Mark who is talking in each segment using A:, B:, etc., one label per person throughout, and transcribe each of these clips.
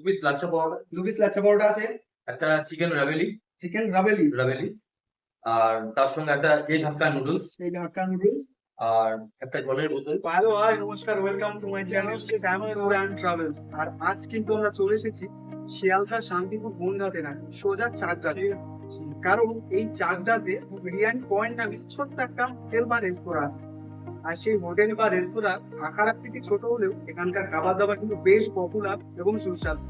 A: দু piece lachha powder
B: দু piece lachha paratha আছে।
A: একটা চিকেন রাবেলি
B: চিকেন রাবেলি
A: রাবেলি আর তার সঙ্গে একটা এগ হাক্কা নুডলস
B: এই হাক্কা নুডলস
A: আর একটা জলের বোতল।
B: নমস্কার welcome to my channel family tour and travels আর আজ কিন্তু আমরা চলে এসেছি শিয়ালদা শান্তিপুর বনঘাটে না সোজা চাকদাতে কারণ এই চাকদাতে বিরিয়ানি পয়েন্ট নামে ছোট্ট একটা হোটেল বা রেস্তোরাঁ আছে। আর সেই হোটেল বা রেস্তোরাঁ আকার আকৃতি ছোট হলেও এখানকার খাবার দাবার কিন্তু বেশ পপুলার এবং সুস্বাদু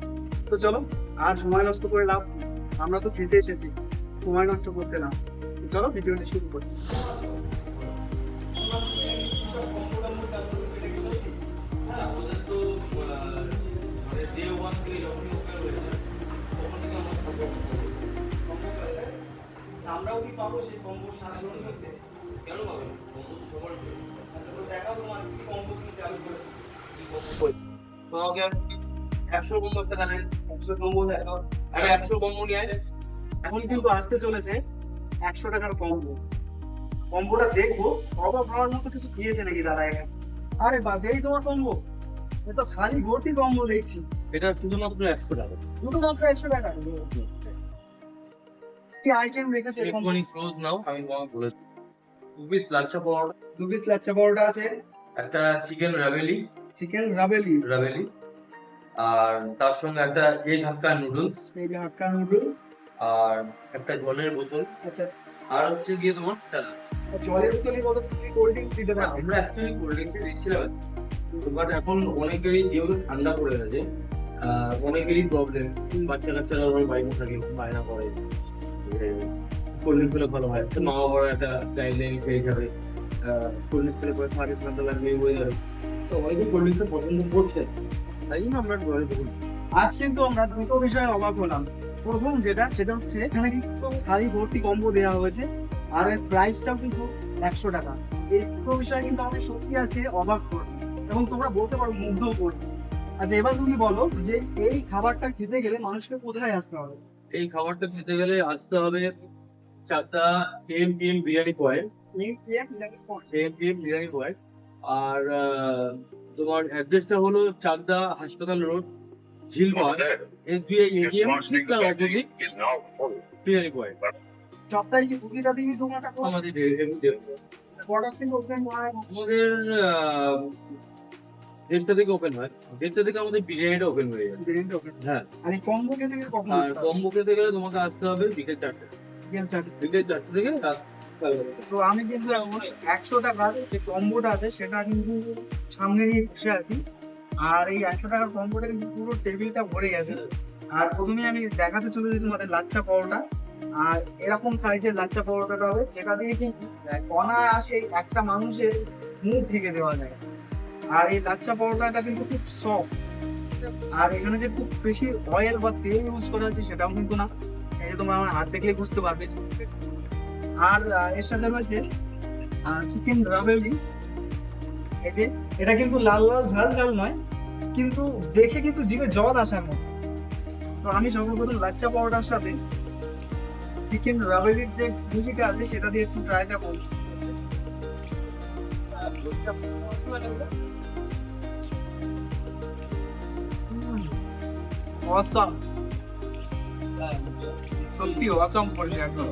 B: তো চলো, আর সময় নষ্ট করে লাভ আমরা তো খেতে এসেছি, সময় নষ্ট করতে না চলো, ভিডিওটি শুরু করি। আমরাও কি পাবো সেই কম্বোর মধ্যে
A: কেন? বন্ধু তো
B: এখন কিন্তু আসতে চলেছে একশো টাকার কম্বো কম্বোটা দেখব অবাক হওয়ার মতো কিছু দিয়েছে নাকি দাদা এখানে আরে বাস এই তোমার কম্বো এ তো খালি ভর্তি কম্বো দেখছি
A: এটা শুধুমাত্র একশো টাকা
B: একশো টাকা আইটেম রেখেছে
A: নাও আমি লাচ্ছা
B: পরোটা আছে।
A: একটা চিকেন রাবেলি
B: চিকেন রাবেলি।
A: রাবেলি। আর তার সঙ্গে একটা এগ হাক্কা নুডলস
B: এই যে হাক্কা নুডলস
A: আর একটা জলের বোতল।
B: আচ্ছা।
A: আর হচ্ছে গিয়ে তোমার স্যালাড
B: জলের বোতলের বদলে তুমি কোল্ড ড্রিঙ্কস দিতে পারো?
A: আমরা অ্যাকচুয়ালি কোল্ড ড্রিঙ্কস দিচ্ছিলাম। বাট এখন অনেকেরই যেহেতু ঠান্ডা পড়ে গেছে। অনেকেরই প্রবলেম বাচ্চা কাচ্চারা ধরো বাইরে থাকে বায়না করে কোল্ড ড্রিঙ্কস হলে ভালো হয়। মা বাবার একটা গাইডলাইন পেয়ে যাবে। কোল্ড ড্রিঙ্কস হলে পরে খাওয়াতে ঠান্ডা লাগবে হয়ে যাবে। তো অনেকে কোল্ড পছন্দ করছে। তাই জন্য আমরা
B: আজ কিন্তু আমরা দুটো বিষয়ে অবাক হলাম। প্রথম যেটা সেটা হচ্ছে এখানে কিন্তু খালি ভর্তি কম্বো দেওয়া হয়েছে আর এর প্রাইসটাও কিন্তু একশো টাকা। এই দুটো বিষয়ে কিন্তু আমি সত্যি আজকে অবাক করব এবং তোমরা বলতে পারো মুগ্ধও করবে। আচ্ছা এবার তুমি বলো যে এই খাবারটা খেতে গেলে মানুষকে কোথায় আসতে হবে?
A: এই খাবারটা খেতে গেলে আসতে হবে চারটা M P M biryani point M P M biryani point আর তোমার অ্যাড্রেসটা হলো চাকদা হাসপাতাল রোড ঝিলবাগ এসবিআই এটিএম তার অপোজিট. বিরিয়ানি পয়েন্ট
B: সপ্তাহে কি দোকানটা
A: আমাদের দেড়টা থেকে ওপেন হয়। দেড়টা থেকে আমাদের বিরিয়ানিটা ওপেন হয়ে যায়
B: বিরিয়ানিটা ওপেন
A: হ্যাঁ।
B: আর কখন
A: আর তোমাকে আসতে হবে বিকেল চারটে।
B: বিকেল চারটে।
A: বিকেল চারটে থেকে রাত।
B: তো আমি কিন্তু একশো টাকার যে কম্বোটা আছে, সেটা কিন্তু সামনে নিয়ে বসে আছি। আর এই একশো টাকার কম্বোটা কিন্তু পুরো টেবিলটা ভরে গেছে। আর প্রথমে আমি দেখাতে চলেছি তোমাদের লাচ্চা পরোটা। আর এরকম সাইজের লাচ্চা পরোটাটা হবে, যেটা দিয়ে কিন্তু অনায়াসে একটা মানুষের মুখ থেকে দেওয়া যায়। আর এই লাচ্চা পরোটাটা কিন্তু খুব সফট আর এখানে যে খুব বেশি অয়েল বা তেল ইউজ করা আছে, সেটাও কিন্তু না। এই তোমরা আমার হাত দেখলে বুঝতে পারবে। আর এর সাথে রয়েছে চিকেন রাবেলি এই যে, এটা কিন্তু লাল লাল, ঝাল ঝাল নয়, কিন্তু দেখে কিন্তু জিভে জল আসার মতো তো আমি সর্বপ্রথম লাচ্চা পাউডার সাথে চিকেন রাবেলির যে মুভিটা আছে, সেটা দিয়ে একটু ট্রাইটা করব। অসম সত্যি অসম করেছে একদম।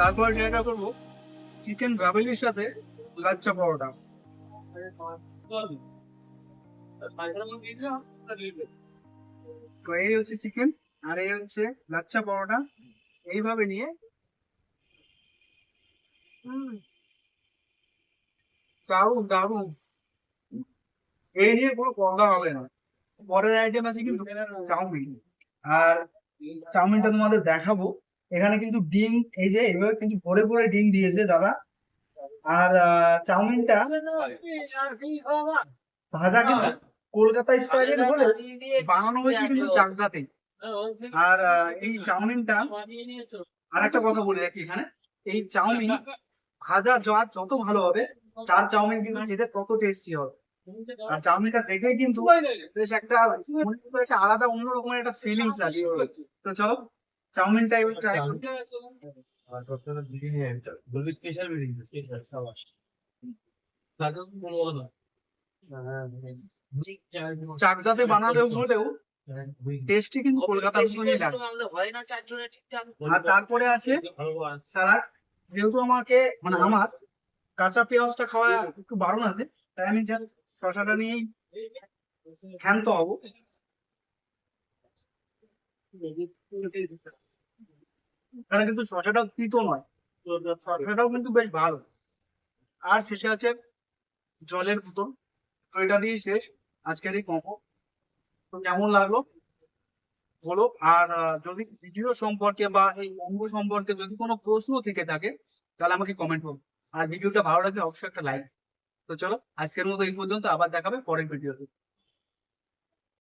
B: তারপর যেটা করব চিকেন রাবেলির সাথে লাচ্চা পরোটা। তো এই হচ্ছে চিকেন আর এই হচ্ছে লাচ্চা পরোটা। এইভাবে নিয়ে দারুণ দারুণ। এই নিয়ে কোনো কথা হবে না। পরের আইটেম আছে কিন্তু চাউমিন। আর চাউমিনটা তোমাদের দেখাবো। এখানে কিন্তু ডিম, এই যে এভাবে কিন্তু ভরে ভরে ডিম দিয়েছে দাদা। আর চাউমিনটা ভাজা কিন্তু কলকাতা স্টাইলের হলে বানানো হয়েছে কিন্তু চাকদাতে। আর এই চাউমিনটা আর একটা কথা বলে রাখি এখানে। এই চাউমিন ভাজা যা যত ভালো হবে, তার চাউমিন কিন্তু খেতে তত টেস্টি হবে। আর চাউমিনটা দেখে কিন্তু বেশ একটা একটা আলাদা অন্যরকমের একটা ফিলিংস আছে তো চলো চাউমিনটা এবার ট্রাই করি
A: আর সবসময় বিরিয়ানি আইটেম বলবি স্পেশাল বিরিয়ানি স্পেশাল সাবাস কোনো কথা না।
B: চাকদাতে বানালেও হলেও টেস্টি কিন্তু কলকাতা মতনই লাগছে। আর তারপরে আছে স্যালাড। যেহেতু আমাকে মানে আমার কাঁচা পেঁয়াজটা খাওয়া একটু বারণ আছে তাই আমি জাস্ট শশাটা নিয়েই ক্ষান্ত হব। এখানে কিন্তু তিতো নয়। কিন্তু বেশ ভালো। আর শেষে আছে জলের বোতল। তো এটা দিয়ে শেষ আজকের এই কম্বো তো কেমন লাগল? বলো। আর যদি ভিডিও সম্পর্কে বা এই অঙ্গ সম্পর্কে যদি কোনো প্রশ্ন থেকে থাকে, তাহলে আমাকে কমেন্ট করো। আর ভিডিওটা ভালো লাগলে অবশ্যই একটা লাইক তো চলো, আজকের মতো এই পর্যন্ত। আবার দেখাবে পরের ভিডিওতে